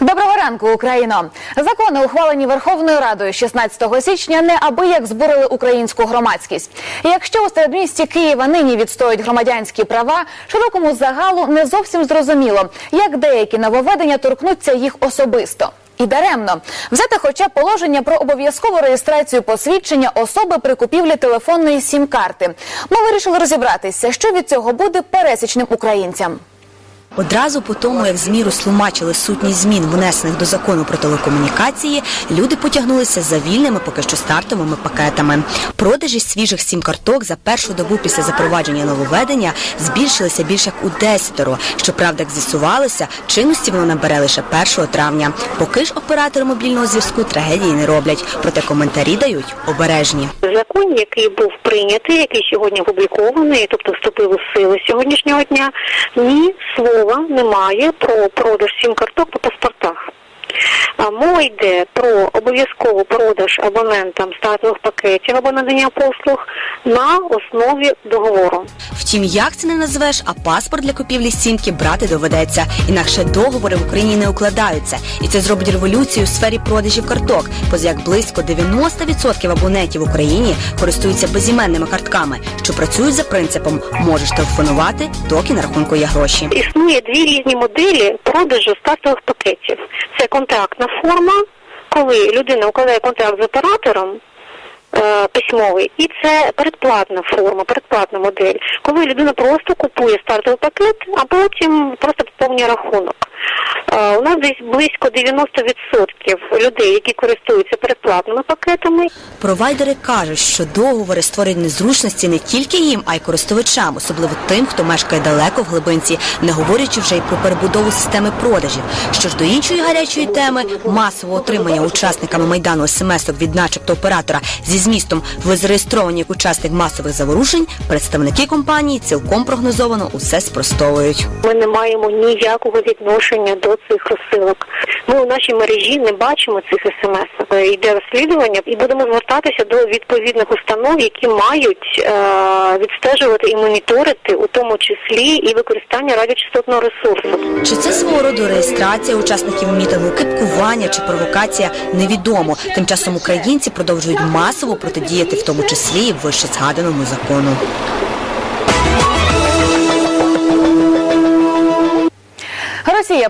Доброго ранку, Україно! Закони, ухвалені Верховною Радою 16 січня, неабияк збурили українську громадськість. І Якщо у середмісті Києва нині відстоюють громадянські права, широкому загалу не зовсім зрозуміло, як деякі нововведення торкнуться їх особисто. І даремно взяти хоча положення про обов'язкову реєстрацію посвідчення особи при купівлі телефонної сім-карти. Ми вирішили розібратися, що від цього буде пересічним українцям. Одразу по тому, як ЗМІ розтлумачили сутність змін, внесених до закону про телекомунікації, люди потягнулися за вільними поки що стартовими пакетами. Продажі свіжих сім-карток за першу добу після запровадження нововведення збільшилися більше як у десятеро. Щоправда, як з'ясувалося, чинності воно набере лише 1 травня. Поки ж оператори мобільного зв'язку трагедії не роблять, проте коментарі дають обережні. Закон, який був прийнятий, який сьогодні опублікований, тобто вступив у силу сьогоднішнього дня, ні слова немає про продаж сім-карток по паспортах. Мова йде про обов'язковий продаж абонентам стартових пакетів або надання послуг на основі договору. Втім, як це не назвеш, а паспорт для купівлі сімки брати доведеться. Інакше договори в Україні не укладаються. І це зробить революцію у сфері продажів карток. Поза як близько 90% абонентів в Україні користуються безіменними картками, що працюють за принципом можеш телефонувати, доки на рахунку є гроші. Існує дві різні моделі продажу стартових пакетів. Це контрактна форма, коли людина укладає контракт з оператором. е, Письмовий, і це передплатна форма, передплатна модель, коли людина просто купує стартовий пакет, а потім просто поповнює рахунок. У нас десь близько 90% людей, які користуються передплатними пакетами, Провайдери кажуть, що договори створюють незручності не тільки їм, а й користувачам, особливо тим, хто мешкає далеко в глибинці, не говорячи вже й про перебудову системи продажів. Що ж до іншої гарячої теми масового отримання учасниками майдану смс-ок від начебто оператора зі змістом ви зареєстровані як учасник масових заворушень, представники компанії цілком прогнозовано усе спростовують. Ми не маємо ніякого відношення до цих розсилок. Ми у нашій мережі не бачимо цих смс. Е, Йде розслідування і будемо звертатися до відповідних установ, які мають е, відстежувати і моніторити, у тому числі і використання радіочастотного ресурсу. Чи це свого роду реєстрація учасників мітингу, кипкування чи провокація невідомо. Тим часом українці продовжують масово протидіяти, в тому числі і вище згаданому закону. Росія